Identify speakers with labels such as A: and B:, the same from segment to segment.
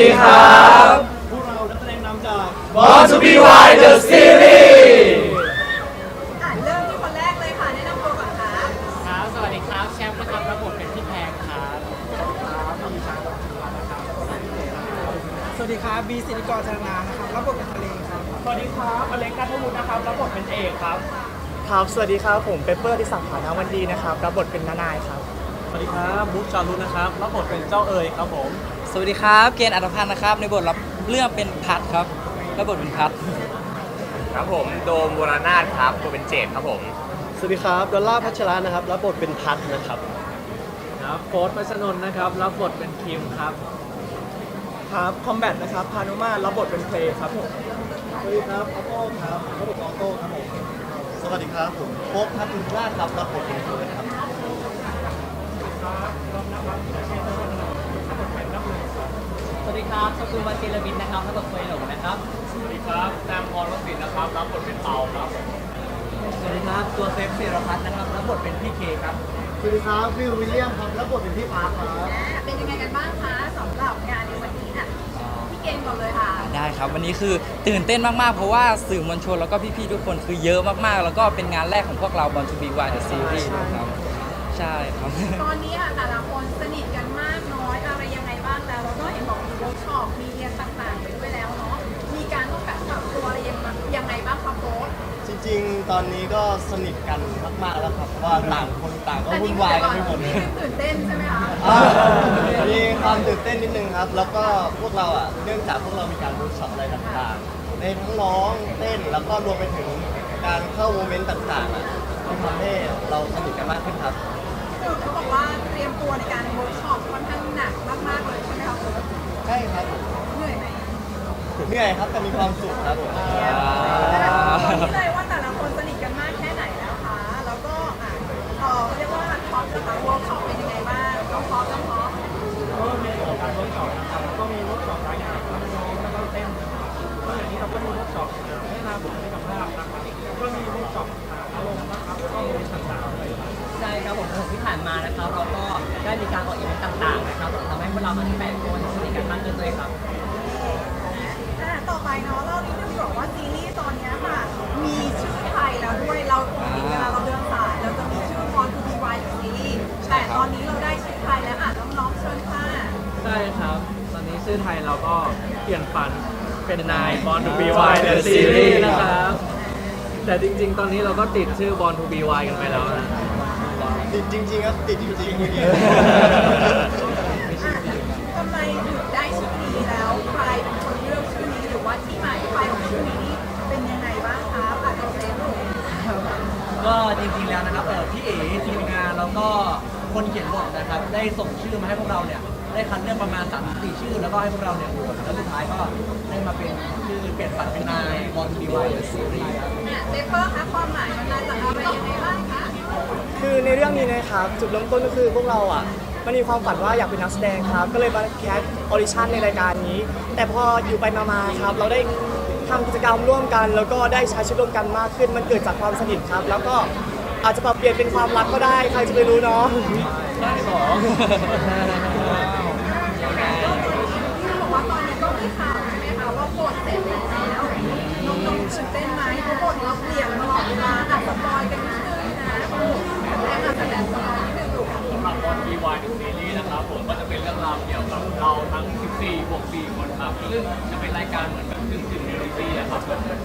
A: ดีครับ
B: พวกเรานักแสดงนำจาก
A: Born to be Wild the series
C: อะเริ่มที่คนแรกเลยค่ะแนะนำตัวก่อนค่ะ
D: ครับสวัสดีครับแชมป์นะครับรับบทเป็นพี่แพงครับ
B: สวัสดีครับบีสิริกรจันนานะครับรับบทเป็นทะเลครับ
D: สวัสดีครับอเล็กกัทวุฒินะครับรับบทเป็นเอกครับ
E: ครับสวัสดีครับผมเปเปอร์ที่สังขารนาวันดีนะครับรับบทเป็นนานายครับ
B: สวัสดีครับบุ๊กจารุนะครับรับบทเป็นเจ้าเอ๋ยครับผม
F: สวัสดีครับ เกณฑ์อัตพันธ์นะครับ ในบทรับเรื่องเป็นพัดครับและบทเป็นพัด
A: ครับผมโดมวรนาถครับตัวเป็นเจดครับผม
E: สวัสดีครับ ดอลล่าพัชรานะครับ รับบทเป็นพัทนะครับ
B: ครับโฟร์พัชนนท์นะครับ รับบทเป็นคิมครับ
E: ครับคอมแบทนะครับ พานุมารับบทเป็นเพลย์ครับผม สวัสดีครับออโต้ครับรับบทออโต้ครับผม สวัสดีครับผมโป๊กพัทอินทราชครับรับบทเป็นเฟิร์นครับ
D: สวัส ดีครับสกุลวันเจรบินนะครับรับบทเป็นหลงนะครับ สวัสดีครับแซมพรวสินนะครับ รับบทเป็นเปาครับ สวัสดีครับ ตัวเซฟเซรพัฒน์นะครับ รับบทเป็นพี่เคครับ
E: สวัสดีครับวิลวิลเลียมครับรับบทเป็นพี่พาร์คครับ
C: อะเป็นยังไงกันบ้างคะสำหรับงานในวันนี้อะ พี่เกณฑ์ก่อนเลยค่ะ
F: ได้ครับ วันนี้คือตื่นเต้นมาก ๆ เพราะว่าสื่อมวลชนแล้วก็พี่ ๆ ทุกคนคือเยอะมาก ๆ แล้วก็เป็นงานแรกของพวกเราบอลทูบีวายเดอะซีรีส์นะครับ ใช่ครับ
C: ตอนนี้ค่ะแต่ละคนสนิทกัน ริง ๆ ตอ
E: นนี้ก็สนิทกันมากๆแล้วครับเพราะว่าต่างคนต่างก็วุ่นวายกันไปหมดเลย
C: ตื่นเต้นใช่ไหมคะ
E: อ่ามีความตื่นเต้นนิดนึงครับ แล้วก็พวกเราอะ เนื่องจากพวกเรามีการเวิร์กช็อปอะไรต่างๆ ในทั้งร้องเต้นแล้วก็รวมไปถึงการเข้าโมเมนต์ต่างๆอะที่ทำให้เราสนิทกันมากขึ้นครับ
C: คือเขาบอกว่าเตรียมตัวในการเวิร์กช็อปค่อนข้างหนักมากๆเลยใช่ไหมคะโค้ช
E: ใช่ครับผม
C: เหนื่อยไหม
E: เหนื่อยครับแต่มีความสุขครับผม
C: ชื่อไท
B: ยเราก็เปลี่ย
D: น
B: ฝันเป็นนายบอลทูบีวายเดอะซีรีส์นะครับ แต่จริง ๆ ตอนนี้เราก็ติดชื่อบอลทูบีวายกันไปแล้วนะ
E: ติดจริงๆครับติดจริงๆเมื่อกี้
C: ทำไมถึงได้ชื่อนี้แล้วใครเป็นคนเลือกชื่อนี้หรือว่าที่มาที่ไปของชื่อนี้นี่เป็นยังไงบ้างคะอาจจะเป็นลูก
D: ก็จริงๆแล้วนะครับเออพี่เอ๋ทีมงานแล้วก็คนเขียนบทนะครับ ได้ส่งชื่อมาให้พวกเราเนี่ย ได้คัดเลือกประมาณ3ามสี่ชื่อ แล้วก็ให้พวกเราเนี่ยโหวตแล้วสุดท้ายก็ได้มาเป็นชื่อเปลี่ยนฝันเป็นนายบอลดีวายซีรีส์ครับ
C: อะเซฟเฟอร์คะความหมายมันมาจากอะไรยังไงบ้างคะ
E: คือในเรื่องนี้นะครับจุดเริ่มต้นก็คือพวกเราอะมันมีความฝันว่าอยากเป็นนักแสดงครับ ก็เลยมาแคสออดิชั่นในรายการนี้ แต่พออยู่ไปมาๆครับ เราได้ทำกิจกรรมร่วมกัน แล้วก็ได้ใช้ชีวิตร่วมกันมากขึ้น มันเกิดจากความสนิทครับ แล้วก็อาจจะปรับเปลี่ยนเป็นความรักก็ได้ ใครจะไปรู้เนาะ
C: ที่บอกว่าตอนนี้ก็มีข่าวใช่ไหมคะว่าบทเส ร็จแล้วน้องๆตื่นเต้นไหมเพราะบทเราเปลี่ยนตลอดเวลาอาจสปอยกันนิดนึงนะโอ้แรงอาจจะแรงสปอยนิดนึงลูก
D: สำหรับบอลดีวายซีรีส์นะครับผมก็จะเป็นเรื่องราวเกี่ยวกับเราทั้ง 14 บวก 4 คนครับซึ่งจะเป็นรายการเหมือนแบบกึ่งกึ่งเรียลลิตี้อะครับ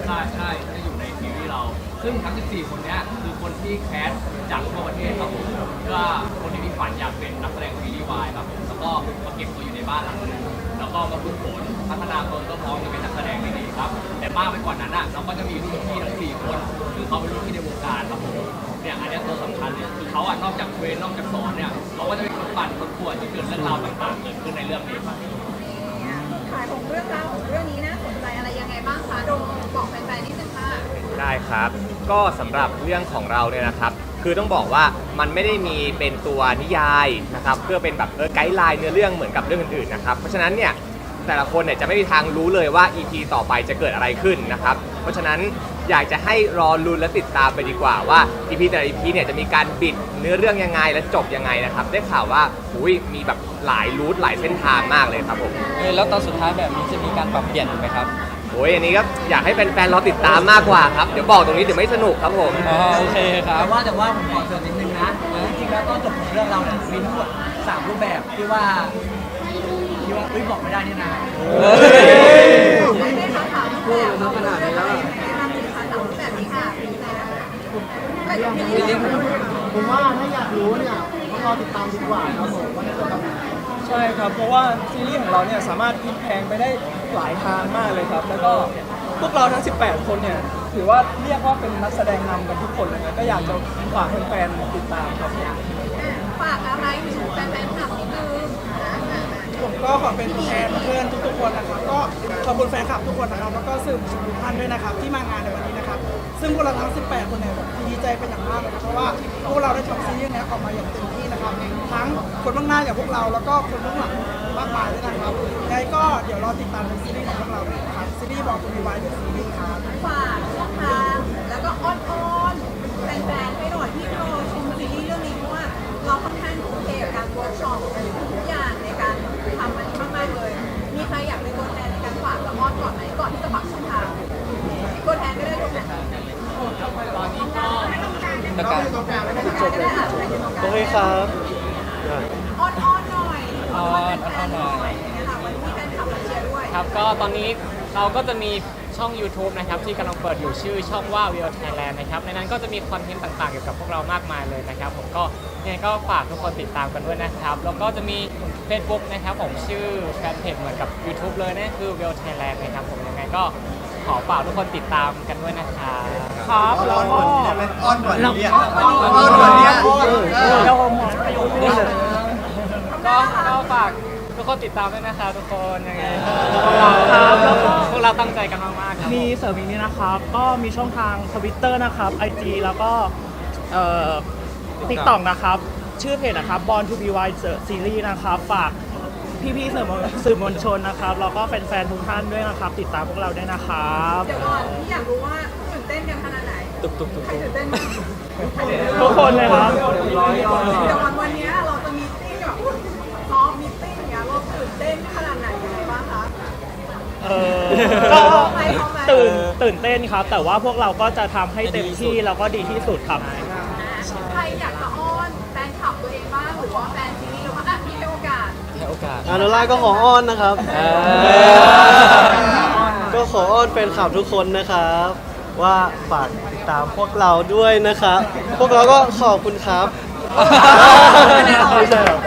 D: ใช่ใช่จะอยู่ในซีรีส์เรา ซึ่งทั้ง 14 คนเนี้ยคือคนที่แคสจากทั่วประเทศครับผมเพื่อคนที่มีฝันอยากเป็นนักแสดงซีรีส์วายครับผมแล้วก็มาเก็บตัวอยู่ในบ้านหลังนึง แล้วก็มาฝึกฝนพัฒนาตนก็พร้อมจะเป็นนักแสดงที่ดีครับ แต่มากไปกว่านั้นอะเราก็จะมีรุ่นพี่ทั้ง4คนคือเขาเป็นรุ่นพี่ในวงการครับผมเนี่ยอันเนี้ยตัวสำคัญเลยคือเขาอะนอกจากเทรนนอกจากสอนเนี่ยเขาก็จะเป็นคนปั่นคนป่วนที่เกิดเรื่องราวต่างๆเกิดขึ้นในเรื่องนี้ครับ
C: ขายของเรื่องราวของเรื่องนี้น่าสนใจอะไรยังไงบ้างคะโดมบอกแฟนๆนิดนึงค่ะ
A: ได้ครับ ก็สำหรับเรื่องของเราเนี่ยนะครับ คือต้องบอกว่ามันไม่ได้มีเป็นตัวนิยายนะครับเพื่อเป็นแบบเออไกด์ไลน์เนื้อเรื่องเหมือนกับเรื่องอื่นๆนะครับเพราะฉะนั้นเนี่ยแต่ละคนเนี่ยจะไม่มีทางรู้เลยว่า EP ต่อไปจะเกิดอะไรขึ้นนะครับเพราะฉะนั้นอยากจะให้รอลุ้นและติดตามไปดีกว่าว่า EP แต่ละ EP เนี่ยจะมีการบิดเนื้อเรื่องยังไงและจบยังไงนะครับได้ข่าวว่าอุ้ยมีแบบหลายรูทหลายเส้นทางมากเลยครับผม
F: เออแล้วตอนสุดท้ายแบบนี้จะมีการปรับเปลี่ยนไหมครับ
A: โอ้ยอันนี้ก็อยากให้แฟนๆรอติดตามมากกว่าครับ เดี๋ยวบอกตรงนี้เดี๋ยวไม่สนุกครับผม
F: อ๋อโอเคครับ
G: แต่ว่าแต่ว่าผมขอเสริมนิดนึงนะจริงๆแล้วตอนจบของเรื่องเราเนี่ยมีทั้งหมดสามรูปแบบที่ว่าที่ว่าเฮ้ยบอกไม่ได้นี่นะ
C: ไม่ได้คำถามรูปแบบเราขนาดนี้แล้วแนะนำเป็นคำถามรูปแบบนี้ค่ะพี่แจ๊คไปกับพี่เลี้ยง
H: ผมว่าถ้าอยากรู้เนี่ยต้องรอติดตามดีกว่าครับผมว่าจะจบแบบไหน
I: ใช่ครับ เพราะว่าซีรีส์ของเราเนี่ยสามารถพลิกแพลงไปได้ หลายทางมากเลยครับ แล้วก็พวกเราทั้ง 18 คนเนี่ยถือว่าเรียกว่าเป็นนักแสดงนำกันทุกคนเลยนะก็อยากจะฝากแฟนๆติดตามครับ
C: ฝากอะไรถึงแฟนๆคลับนิดนึงนะ
H: ผมก็ขอเป็นตัวแทนเพื่อนทุกๆคนนะครับก็ขอบคุณแฟนคลับทุกคนนะครับแล้วก็สื่อมวลชนทุกท่านด้วยนะครับ ที่มางานในวันนี้นะครับ ซึ่งพวกเราทั้ง 18 คนเนี่ยดีใจเป็นอย่างมากเลยนะเพราะว่าพวกเราได้ทำซีรีส์นี้ออกมาอย่างเต็มที่นะครับทั้งคนเบื้องหน้าอย่างพวกเราแล้วก็คนเบื้องหลัง มากมายด้วยนะครับยังไงก็เดี๋ยวรอติดตามในซีรีส์ของพวกเราเลยนะครับซีรีส์บอกคุณมีไว้เดอะซีรีส์ครับ
C: ฝากช่องทางแล้วก็อ้อนๆแฟนๆให้หน่อยที่รอชมซีรีส์เรื่องนี้เพราะว่าเราค่อนข้างทุ่มเทกับการเวิร์กช็อปทุกอย่างในการทำมันมากๆเลย มีใครอยากเป็นตัวแทนในการฝากและอ้อนก่อนไหมก่อนที่จะฝากช่องทางตัวแทนก็ได้ตัวแทน
F: แล้วกัน
C: ตัวแทนก็ได้อะใครเป็นตัวแทน
I: โอเคครับ
C: อ้อนๆหน่ อย
F: อ้อนๆ
C: แฟนๆหน่อยอย่างเงี้ยค่ะวันนี้แฟนคลับมาเชียร์ด้วย
J: ครับก็ตอนนี้เราก็จะมีช่อง YouTube นะครับที่กำลังเปิดอยู่ชื่อช่องว่า w e l Thailand นะครับในนั้นก็จะมีคอนเทนต์ต่างๆเกี่ยวกับพวกเรามากมายเลยนะครับผมก็ยังไงก็ฝากทุกคนติดตามกันด้วยนะครับแล้วก็จะมี Facebook นะครับผมชื่อแฟนเพจเหมือนกับ YouTube เลยนั่นคือ w e l Thailand นะครับผมยังไงก็ขอฝากทุกคนติดตามกันด้วยนะครับ
H: ครับแล้วก็
K: อ้อนก่อนเนี่ย
C: อ้อน
K: อ้อนก่อนเนี่ย
H: เดี๋ยวผมหมอประโยคนี้เลย
J: ก็ก็ฝากทุกคนติดตามด้วยนะครับทุกคนยังไง
H: ครับแล้วก็
J: พวกเราตั้งใจกันมากๆครับ
H: มีเสริมอีกนิดนะครับ ก็มีช่องทาง Twitter นะครับ IG แล้วก็เอ่อ TikTok นะครับ ชื่อเพจนะครับ Born to be Wild Series นะครับ ฝากพี่ๆสื่อมวลสื่อมวลชนนะครับ แล้วก็แฟนๆทุกท่านด้วยนะครับ ติดตามพวกเราด้วยนะครับ
C: เดี๋ยวก่อนที่อยากรู้ว่าตื่นเต้นกันขนาดไหน
F: ตุกตุกตุก
C: ใคร
F: ตุก
C: ตื่นเต้นบ้าง
H: ทุกคนเลยครับ
C: เดี๋ยววันวันเนี้ย
H: เออก็ตื่นตื่นเต้นครับ แต่ว่าพวกเราก็จะทำให้เต็มที่แล้วก็ดีที่สุดครับ
C: ใครอยากจะอ้อนแฟนคลับตัวเองบ้างหรือว่าแฟนซีรีส์หรือว่าอะมีให้โอกาส
F: ให้โอกาส
I: อานุราก็ขออ้อนนะครับ
F: เออ
I: ก็ขออ้อนแฟนคลับทุกคนนะครับ ว่าฝากติดตามพวกเราด้วยนะครับ พวกเราก็ขอบคุณครับ ไม่ใช่หรอ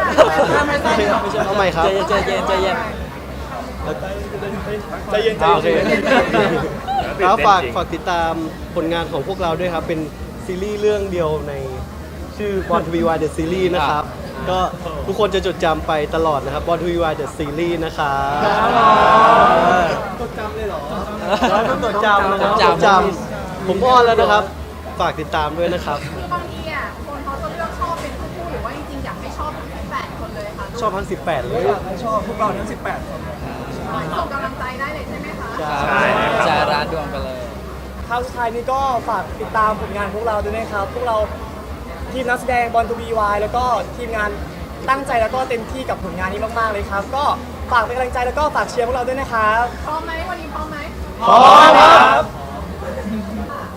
I: เอาใหม่ครับ
F: ใจเย็นใจเย็นใจเย็น
I: ใจเย็นใจเย็นแล้วฝากฝากติดตามผลงานของพวกเราด้วยครับ เป็นซีรีส์เรื่องเดียวในชื่อ Born to be Wild the Series นะครับ ก็ทุกคนจะจดจำไปตลอดนะครับ Born to be Wild the Series นะครับจดจำเลยเหรอต้องจดจำนะครับ
F: จดจำ
I: จดจำผมอ้อนแล้วนะครับ ฝากติดตามด้วยนะครับ
C: คือบางทีอะคนเขาจะเลือกชอบเป็นคู่ๆหรือว่าจริงๆอยากให้ชอบทั้งแปดคนเลยค่ะ
I: ชอบทั้ง18เลย
H: ชอบพวกเราทั้ง18คน
C: ส่งกำลังใจได้เลยใช่ไหมคะ
A: ใช่ครับ
F: จาราดวงไปเลย
I: คราวสุดท้ายนี้ก็ฝากติดตามผลงานพวกเราด้วยนะครับ พวกเราทีมนักแสดงบอลทูบีวายแล้วก็ทีมงานตั้งใจแล้วก็เต็มที่กับผลงานนี้มากๆเลยครับ ก็ฝากเป็นกำลังใจแล้วก็ฝากเชียร์พวกเราด้วยนะครับ
C: พร้อมไหมวันนี้พร้อมไหม
I: พร้อมครับ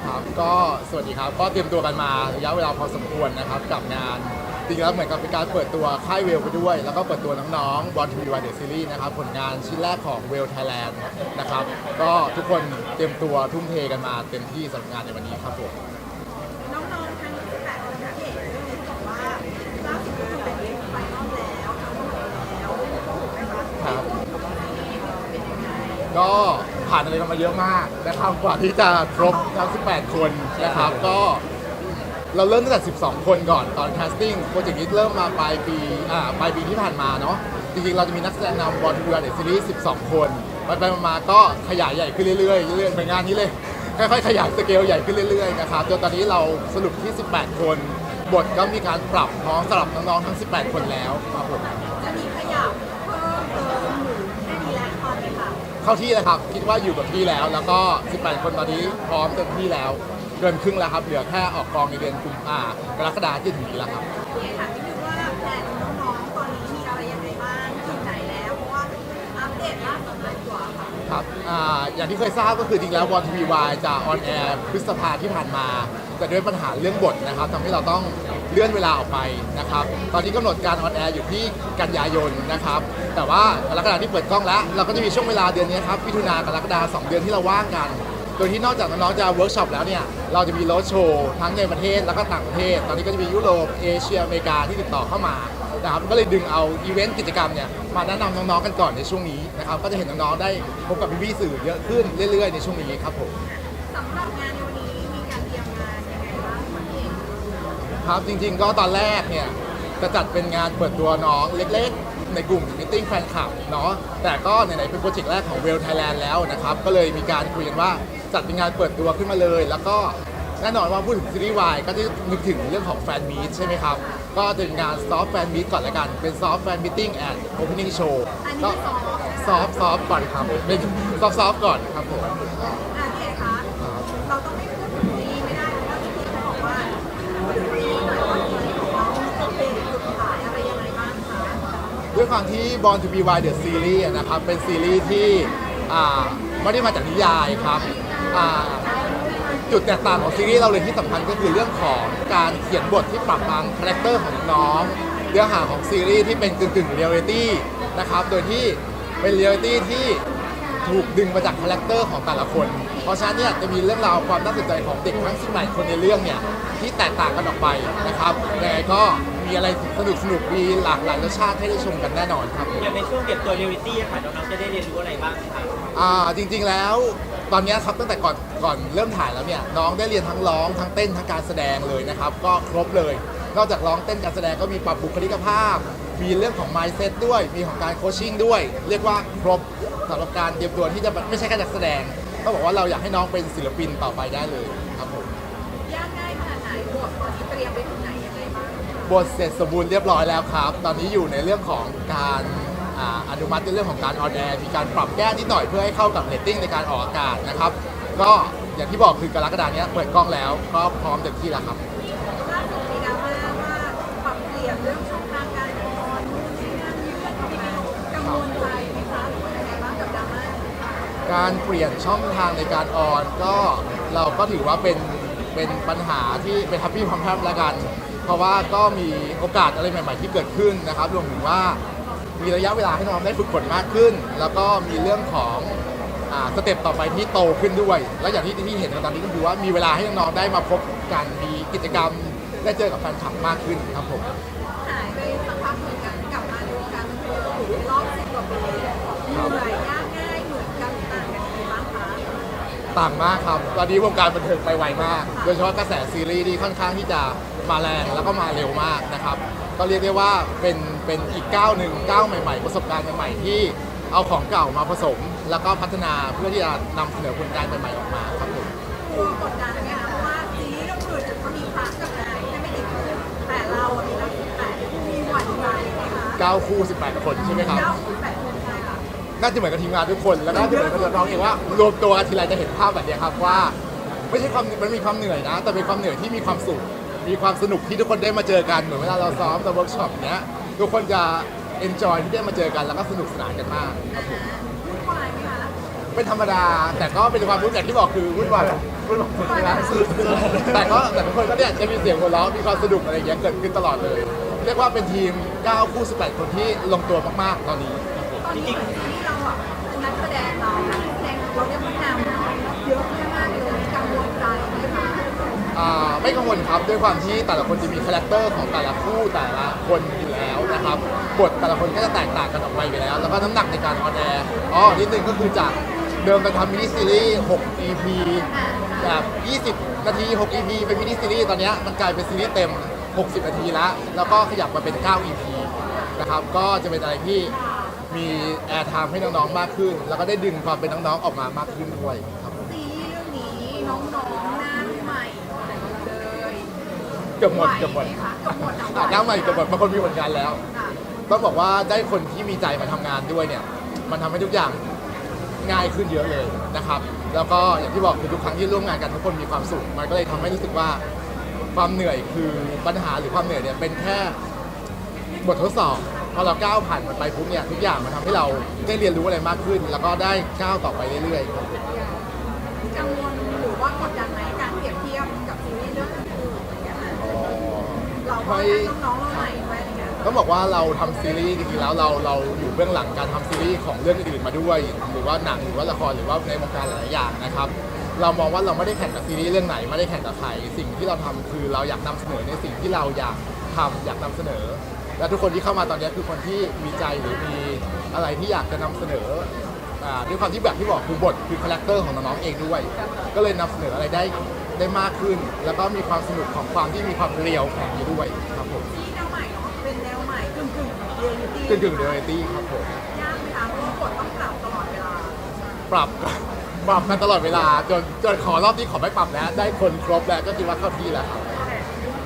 K: ครับก็สวัสดีครับ ก็เตรียมตัวกันมาระยะเวลาพอสมควรนะครับ กับงานจ ริงๆแล้วเหมือนกับเป็นการเปิดตัวค่ายเวลไปด้วย แล้วก็เปิดตัวน้องๆบอลทูบีวายเดอะซีรีส์นะครับผลงานชิ้นแรกของเวลไทยแลนด์นะครับก็ทุกคนเตรียมตัวทุ่มเทกันมาเต็มที่สำหรับงานในวันนี้ครับผม
C: น้องๆทั้งแปดคนนะพี่เอกเรื่องนี้บอกว่าล่าสุดก็คือเป็นเรื่องไฟนอลแล้วทั้งหมดแล้วถูกไหมคะ
K: ครับ
C: เป็นยังไง
K: ก็ผ่านอะไรกันมาเยอะมากนะครับกว่าที่จะครบทั้ง 18 คนนะครับก็ เราเริ่มตั้งแต่ 12 คนก่อนตอนแคสติ้งโปรเจกต์นี้เริ่มมาปลายปีอ่าปลายปีที่ผ่านมาเนาะจริงๆ เราจะมีนักแสดงนำบอลทูบีเดอะซีรีส์12 คนไปไปๆมาๆก็ขยายใหญ่ขึ้นเรื่อยๆเรื่อยๆเป็นงานนี้เลยค่อยๆขยายสเกลใหญ่ขึ้นเรื่อยๆนะครับจนตอนนี้เราสรุปที่ 18 คน บทก็มีการปรับน้องสลับน้องๆทั้ง 18 คนแล้วครับผม
C: จะมีขยับเพิ่มเติมหรือแค่นี้แหละตอนนี้ค่ะ
K: เข้าที่แล้วครับ คิดว่าอยู่กับที่แล้ว แล้วก็ 18 คนตอนนี้พร้อมเต็มที่แล้ว เกินครึ่งแล้วครับ เหลือแค่ออกกองในเดือนกุมภากรกฎาคมที่ถึงนี้แล้วครับ
C: พี่เอกถามนิดนึงว่าแผนน้องๆตอนนี้มีอะไรยังไงบ้างถึงไหนแล้วเพราะว่าอัปเดตล่าสุดเลยดีกว่าค่ะ
K: ครับอ่าอย่างที่เคยทราบก็คือจริงแล้ววอลทีวีวายจะออนแอร์พฤษภาที่ผ่านมาแต่ด้วยปัญหาเรื่องบทนะครับทำให้เราต้องเลื่อนเวลาออกไปนะครับ ตอนนี้กำหนดการออนแอร์อยู่ที่กันยายนนะครับ แต่ว่ากรกฎาที่เปิดกล้องแล้ว เราก็จะมีช่วงเวลาเดือนนี้ครับมิถุนากรกฎาสองเดือนที่เราว่างกันโดยที่นอกจากน้องๆจะเวิร์กช็อปแล้วเนี่ย เราจะมีโรดโชว์ทั้งในประเทศแล้วก็ต่างประเทศ ตอนนี้ก็จะมียุโรป เอเชีย อเมริกาที่ติดต่อเข้ามานะครับก็เลยดึงเอาอีเวนต์กิจกรรมเนี่ยมาแนะนำน้องๆกันก่อนในช่วงนี้นะครับ ก็จะเห็นน้องๆได้พบกับพี่ๆสื่อเยอะขึ้นเรื่อยๆในช่วงนี้ครับผม
C: สำหรับงานในวันนี้มีการเตรียมงานยังไงบ้างคะพี่เอก
K: ครับจริงๆก็ตอนแรกเนี่ยจะจัดเป็นงานเปิดตัวน้องเล็กๆ ในกลุ่มมิ팅แฟนคลับเนาะแต่ก็ไหนๆเป็นโปรเจกต์แรกของเวลไทยแลนด์แล้วนะครับ ก็เลยมีการคุยกันว่า จัดเป็นงานเปิดตัวขึ้นมาเลย แล้วก็แน่นอนว่าพูดถึงซีรีส์วายก็จะนึกถึงเรื่องของแฟนมีตใช่ไหมครับ ก็จะเป็นงานซอฟต์แฟนมีตก่อนละกัน เป็นซอฟต์แฟนมิ팅แอนด์โอเพนนิ่งโชว์
C: อันนี้
K: ก็
C: เป็นซอฟต์
K: ซอฟต์ซอฟต์ก่อนครับเป็นซอฟต์ซอฟต์ก่อนครับผม
C: อะพี่เอกคะเราต้องไม่พูดถึงซีรีส์ไม่ได้เพราะว่าพี่เอกเขาบอกว่าพูดถึงซีรีส์หน่อยว่าซีรีส์ของเราจะเป็นจุดขายอะไรยังไงบ้างคะ
K: ด้วยความที่ Born to be Wild the Series อะนะครับเป็นซีรีส์ที่อ่าไม่ได้มาจากนิยายครับ อ่าจุดแตกต่างของซีรีส์เราเลยที่สำคัญก็คือเรื่องของการเขียนบทที่ปรับบางคาแรคเตอร์ของน้องเนื้อหาของซีรีส์ที่เป็นกึ่งกึ่งเรียลลิตี้นะครับโดยที่เป็นเรียลลิตี้ที่ถูกดึงมาจากคาแรคเตอร์ของแต่ละคน เพราะฉะนั้นเนี่ยจะมีเรื่องราวความน่าสนใจของเด็กทั้ง18คนในเรื่องเนี่ย ที่แตกต่างกันออกไปนะครับยังไงก็มีอะไรสนุกสนุกๆมีหลากหลายรสชาติให้ได้ชมกันแน่นอนครับผม
G: อย่างในช่วงเก็บตัวเรียลลิตี้ค่ะน้องๆจะได้เรียนรู้อะไรบ้างคะ
K: อ่าจริงๆแล้วตอนเนี้ยครับตั้งแต่ก่อนก่อนเริ่มถ่ายแล้วเนี่ยน้องได้เรียนทั้งร้องทั้งเต้นทั้งการแสดงเลยนะครับ ก็ครบเลยนอกจากร้องเต้นการแสดงก็มีปรับบุคลิกภาพ มีเรื่องของ mindset ด้วย มีของการโคชชิ่งด้วย เรียกว่าครบสำหรับการเตรียมตัวที่จะไม่ใช่แค่นักแสดงก็บอกว่าเราอยากให้น้องเป็นศิลปินต่อไปได้เลยครับผม
C: ย บ้างคะ
K: บทเสร็จสมบูรณ์เรียบร้อยแล้วครับ ตอนนี้อยู่ในเรื่องของการอ่าอนุมัติในเรื่องของการออนแอร์มีการปรับแก้นิดหน่อยเพื่อให้เข้ากับเรตติ้งในการออกอากาศนะครับ ก็อย่างที่บอกคือกรกฎาเนี้ยเปิดกล้องแล้วก็พร้อมเต็มที่แล้วครับ
C: ล่าสุดมีดราม่าว่าปรับเปลี่ยนเรื่องช่องทางการออนนู่นนี่นั่นเรื่องที่กังวลใจไหมคะหรือว่ายังไงบ้างกับดราม่านี้
K: การเปลี่ยนช่องทางในการออนก็เราก็ถือว่าเป็นเป็นปัญหาที่เป็นทัพพี่พร้อมๆแล้วกัน เพราะว่าก็มีโอกาสอะไรใหม่ ๆ ที่เกิดขึ้นนะครับรวมถึงว่ามีระยะเวลาให้น้องได้ฝึกฝนมากขึ้น แล้วก็มีเรื่องของอ่าสเต็ปต่อไปที่โตขึ้นด้วย และอย่างที่ที่เห็นในตอนนี้ก็คือว่ามีเวลาให้น้องๆได้มาพบกันมีกิจกรรมได้เจอกับแฟนคลับมากขึ้นครับผม
C: หายไปสักพักเหมือนกันกลับมาในวงการบันเทิงอยู่ในรอบสิบกว่าปีเหนื่อยยากง่ายเหมือนกันต่างกันยังไงบ้างคะ
K: ต่างมากครับตอนนี้วงการบันเทิงไปไวมาก โดยเฉพาะกระแสซีรีส์ที่ค่อนข้างที่จะ มาแรงแล้วก็มาเร็วมากนะครับ ก็เรียกได้ว่าเป็นเป็นอีกก้าวหนึ่งก้าวใหม่ ๆ ประสบการณ์ใหม่ๆที่เอาของเก่ามาผสม แล้วก็พัฒนาเพื่อที่จะนำเสนอผลงานใหม่ๆออกมาครับผม
C: กลัวกดดันไหมคะเพราะว่าซีรีส์เรื่องอื่นเขามีพาร์ทกับนายแค่ไม่กี่คนแต่เราอะมีนักแต่มีหวั่นใจไหมคะ
K: ก้าวคู่ 18 คนใช่ไหมครับ
C: เก้าสิบแปดคนใช่ค่ะ
K: น่าจะเหมือนกับทีมงานทุกคนแล้วก็จะเหมือนกับตัวน้องเองว่ารวมตัวกันทีไรจะเห็นภาพแบบเนี้ยครับว่า ไม่ใช่ความมันมีความเหนื่อยนะ แต่เป็นความเหนื่อยที่มีความสุข มีความสนุกที่ทุกคนได้มาเจอกันเหมือนเวลาเราซ้อมตอนเวิร์กช็อปเนี้ยทุกคนจะเอนจอยที่ได้มาเจอกันแล้วก็สนุกสนานกันมากครับผม
C: วุ่นวายไหมคะ
K: เป็นธรรมดา แต่ก็เป็นความรู้อย่างที่บอกคือวุ่นวายวุ่นวายสุดๆนะแต่ก็แต่ทุกคนก็เนี่ยจะมีเสียงหัวเราะมีความสนุกอะไรอย่างเงี้ยเกิดขึ้นตลอดเลย เรียกว่าเป็นทีม 9 คู่ 18 คนที่ลงตัวมากๆ ตอนนี้
C: ตอนนี้ซีรีส์เราอะเป็นนักแสดงเรานักแสดงเราเนี่ยพัฒนาเยอะมากเลยกังวลใจไหมคะ
K: อ่า ไม่กังวลครับด้วยความที่แต่ละคนจะมีคาแรคเตอร์ของแต่ละคู่แต่ละคนอยู่แล้วนะครับบทแต่ละคนก็จะแตกต่างกันออกไปอยู่แล้ว แล้วก็น้ำหนักในการออนแอร์อ๋อนิดนึงก็คือจากเดิมเราทำมินิซีรีส์6 EP แบบ20 นาที 6 EP เป็นมินิซีรีส์ตอนนี้มันกลายเป็นซีรีส์เต็ม 60 นาทีแล้ว แล้วก็ขยับมาเป็น 9 EP นะครับก็จะเป็นอะไรที่มีแอร์ไทม์ให้น้องๆมากขึ้น แล้วก็ได้ดึงความเป็นน้องๆออกมามากขึ้นด้วยครับ
C: ซีรีส์เรื่องนี้น้องๆน้า เกื
K: อบหมดเกือบหมด
C: ไหวคะเกือบหมด
K: อะหน้าใหม่เกือบหมดบางคนมีผลงานแล้ว
C: ค่ะ
K: ต้องบอกว่าได้คนที่มีใจมาทำงานด้วยเนี่ย มันทำให้ทุกอย่างง่ายขึ้นเยอะเลยนะครับ แล้วก็อย่างที่บอกคือทุกครั้งที่ร่วมงานกันทุกคนมีความสุข มันก็เลยทำให้รู้สึกว่าความเหนื่อยคือปัญหาหรือความเหนื่อยเนี่ยเป็นแค่บททดสอบพอเราก้าวผ่านมันไปปุ๊บเนี่ยทุกอย่างมันทำให้เราได้เรียนรู้อะไรมากขึ้น แล้วก็ได้ก้าวต่อไปเรื่อยๆครับ
C: กังวลหรือว่ากดดันไหมการเปรียบเทียบกับซีรีส์เรื่องอื่นๆอย่าง เราก็ทั้งน้องๆเราใหม่ด้วยอะไรเงี้ย
K: ต้องบอกว่าเราทำซีรีส์จริงๆแล้วเราเราอยู่เบื้องหลังการทำซีรีส์ของเรื่องอื่นๆมาด้วย หรือว่าหนังหรือว่าละครหรือว่าในวงการหลายๆอย่างนะครับ เรามองว่าเราไม่ได้แข่งกับซีรีส์เรื่องไหนไม่ได้แข่งกับใครสิ่งที่เราทำคือเราอยากนำเสนอในสิ่งที่เราอยากทำอยากนำเสนอ และทุกคนที่เข้ามาตอนนี้คือคนที่มีใจหรือมีอะไรที่อยากจะนำเสนออ่าด้วยความที่แบบที่บอกคือบทคือคาแรคเตอร์ของน้องๆเองด้วย ก็เลยนำเสนออะไรได้ ได้มากขึ้น แล้วก็มีความสนุกของความที่มีความเรียวแฝงอยู่ด้วยครับผม
C: ที่แนวใหม่เนาะเป็นแนวใหม่กึ่งกึ่งเรียลลิตี้
K: กึ่งกึ่งเรียลลิตี้ครับผม
C: ยากไหมคะเพราะว่ากดต้องปรับตลอดเวลา
K: ปรับปรับกันตลอดเวลาจนจนขอรอบที่ขอไม่ปรับแล้ว ได้คนครบแล้วก็คิดว่าเข้าที่แล้วครับ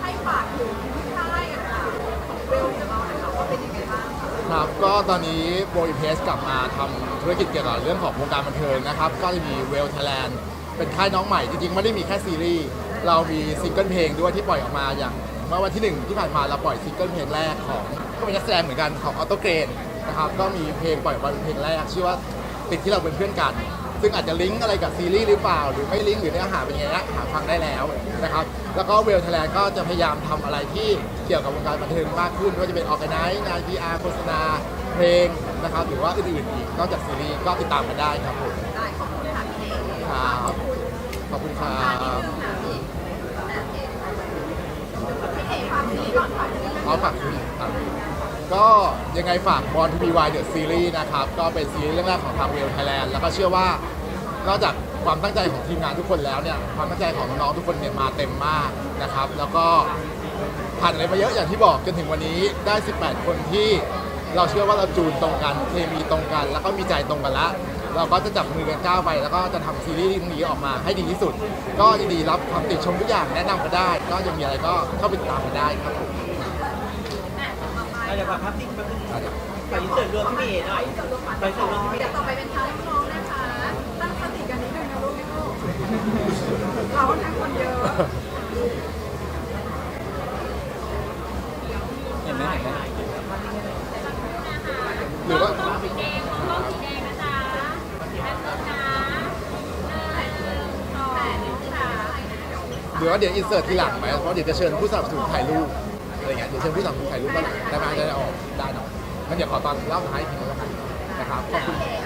C: ให้ฝากถึงค่ายอะค่ะของเวลของเราหน่อยค่ะว่าเป็นยังไงบ้างคะ
K: ครับก็ตอนนี้โบยเพสกลับมาทำธุรกิจเกี่ยวกับเรื่องของวงการบันเทิงนะครับ ก็จะมีเวลไทยแลนด์ เป็นค่ายน้องใหม่จริงๆไม่ได้มีแค่ซีรีส์เรามีซิงเกิลเพลงด้วยที่ปล่อยออกมาอย่างเมื่อวันที่หนึ่งที่ผ่านมาเราปล่อยซิงเกิลเพลงแรกของก็เป็นนักแสดงเหมือนกันของออโตเกรนนะครับก็มีเพลงปล่อยออกมาเป็นเพลงแรกชื่อว่าติดที่เราเป็นเพื่อนกัน ซึ่งอาจจะลิงก์อะไรกับซีรีส์หรือเปล่า หรือไม่ลิงก์หรือเนื้อหาเป็นยังไงนะหาฟังได้แล้วนะครับแล้วก็เวลไทยแลนด์ก็จะพยายามทำอะไรที่เกี่ยวกับวงการบันเทิงมากขึ้นไม่ว่าจะเป็นออกไนซ์งาน PR โฆษณาเพลงนะครับหรือว่าอื่นๆอีกนอกจากซีรีส์ก็ติดตามกันได้ครับผม
C: ได้ขอบคุณค่ะพี่เอ๋
K: ครับ
C: ขอบคุณ
K: ขอบคุณครั
C: ทานนิด
K: บ
C: นึงค่ะพี่อะพี่เอ๋ฝากซีรีส์ก่อนฝากซีรีส์
K: เอาฝากคุณครับก็ยังไงฝากบอลทูบีวายเดอะซีรีส์นะครับ ก็เป็นซีรีส์เรื่องแรกของทางเวลไทยแลนด์แล้วก็เชื่อว่านอกจากความตั้งใจของทีมงานทุกคนแล้วเนี่ยความตั้งใจของน้องๆทุกคนเนี่ยมาเต็มมากนะครับ แล้วก็ผ่านอะไรมาเยอะอย่างที่บอกจนถึงวันนี้ได้ 18 คนที่เราเชื่อว่าเราจูนตรงกันเคมีตรงกัน แล้วก็มีใจตรงกันละ เราก็จะจับมือกันก้าวไป แล้วก็จะทำซีรีส์เรื่องนี้ออกมาให้ดีที่สุด ก็ยินดีรับคำติชมทุกอย่างแนะนำกันได้ ก็ยังมีอะไรก็เข้าไปติดตามกันได้ครับผม
G: เราจะฝากภาพติ๊กแป๊บนึงฝากอินเสิร์ตรวมพี่เอหน่อยฝากอินเสิร์ตรวมพี่เอ
C: เดี๋ยวต่อไปเป็นทางน้องๆนะคะ ตั้งสติกันนิดนึงนะลูกนะลูกเราค่อนข้างคนเยอะ
F: เห็นไหมเห็นไหม
K: หรือว่า
L: สีแดงกล้องสีแดงนะจ๊ะแป๊บนึงนะหนึ่งสองสาม
K: หรือ ว่าเดี๋ยวอินเสิร์ตทีหลังไหมเพราะเดี๋ยวจะเชิญผู้สนับสนุนถ่ายรูปอะไรเงี้ยเดี๋ยวเชิญผู้สนับสนุนถ่ายรูปก็ได้ไหมจะได้ออกได้เนาะงั้นเดี๋ยวขอตอนเล่าท้ายอีกทีแล้วกันนะครับขอบคุณ